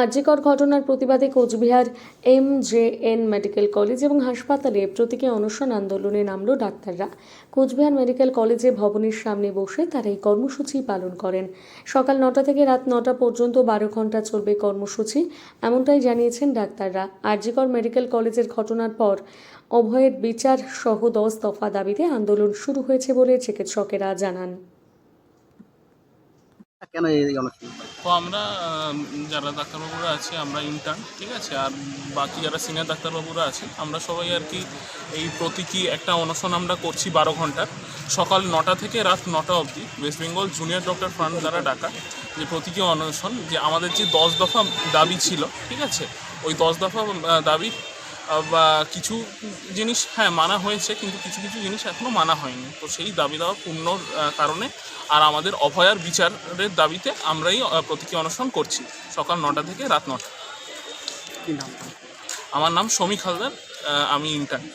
আর্যিকর ঘটনার প্রতিবাদে Coochbehar M J N medical college এবং হাসপাতালে প্রতীকী অনশন আন্দোলনে নামল ডাক্তাররা। কোচবিহার মেডিকেল কলেজে ভবনের সামনে বসে তারা এই কর্মসূচি পালন করেন। সকাল নটা থেকে রাত নটা পর্যন্ত বারো ঘণ্টা চলবে কর্মসূচি, এমনটাই জানিয়েছেন ডাক্তাররা। আরজিকর মেডিকেল কলেজের ঘটনার পর অভয়ের বিচার সহ দশ দফা দাবিতে আন্দোলন শুরু হয়েছে বলে চিকিৎসকেরা জানান। কেন এই তো আমরা যারা ডাক্তারবাবুরা আছে, আমরা ইন্টার্ন ঠিক আছে? আর বাকি যারা সিনিয়র ডাক্তারবাবুরা আছে আমরা সবাই আর কি এই প্রতীকী একটা অনশন আমরা করছি বারো ঘণ্টার। সকাল নটা থেকে রাত নটা অবধি West Bengal junior doctor front দ্বারা ডাকা যে প্রতীকী অনশন, যে আমাদের যে দশ দফা দাবি ছিল, ঠিক আছে? ওই দশ দফা দাবি বা কিছু জিনিস হ্যাঁ মানা হয়েছে কিন্তু কিছু কিছু জিনিস এখনও মানা হয়নি। তো সেই দাবি দেওয়া পূর্ণর কারণে আর আমাদের অভয়ার বিচারের দাবিতে আমরাই প্রতীকী অনশন করছি সকাল নটা থেকে রাত নটা। আমার নাম সমীক হালদার আমি ইন্টার্ন